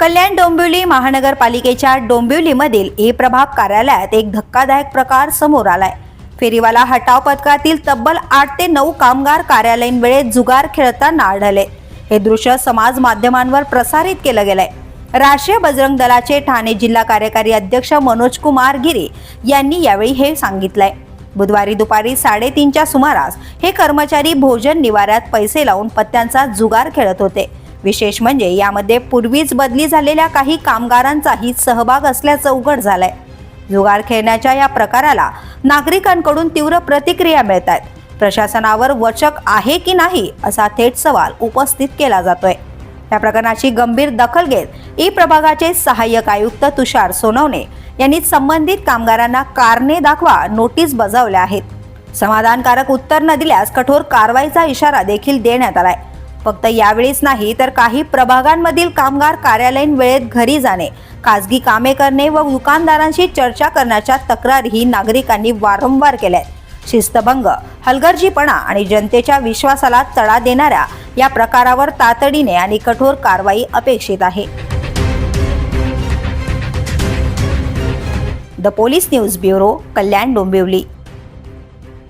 कल्याण डोंबिवली महानगरपालिकेच्या डोंबिवलीमधील ए प्रभाग कार्यालयात एक धक्कादायक प्रकार समोर आलाय. फेरीवाला हटाव पथकातील तब्बल आठ ते नऊ कामगार कार्यालयीन वेळेत जुगार खेळताना आढळले. हे दृश्य समाज माध्यमांवर प्रसारित केलं गेलंय. राष्ट्रीय बजरंग दलाचे ठाणे जिल्हा कार्यकारी अध्यक्ष मनोज कुमार गिरी यांनी यावेळी हे सांगितलंय. बुधवारी दुपारी साडेतीनच्या सुमारास हे कर्मचारी भोजन निवाऱ्यात पैसे लावून पत्त्यांचा जुगार खेळत होते. विशेष म्हणजे यामध्ये पूर्वीच बदली झालेल्या काही कामगारांचाही सहभाग असल्याचं उघड झालंय. जुगार खेळण्याच्या या प्रकाराला नागरिकांकडून तीव्र प्रतिक्रिया मिळत आहेत प्रशासनावर वचक आहे की नाही असा थेट सवाल उपस्थित केला जातोय. या प्रकरणाची गंभीर दखल घेत ई प्रभागाचे सहाय्यक आयुक्त तुषार सोनवणे यांनी संबंधित कामगारांना कारणे दाखवा नोटीस बजावल्या आहेत. समाधानकारक उत्तर न दिल्यास कठोर कारवाईचा इशारा देखील देण्यात आलाय. फक्त यावेळीच नाही तर काही प्रभागांमधील कामगार कार्यालयीन वेळेत घरी जाणे खासगी कामे करणे व दुकानदारांशी चर्चा करण्याच्या तक्रारीही नागरिकांनी वारंवार केल्या शिस्तभंग हलगर्जीपणा आणि जनतेच्या विश्वासाला तडा देणाऱ्या या प्रकारावर तातडीने आणि कठोर कारवाई अपेक्षित आहे. The police news bureau Kalyan Dombivli.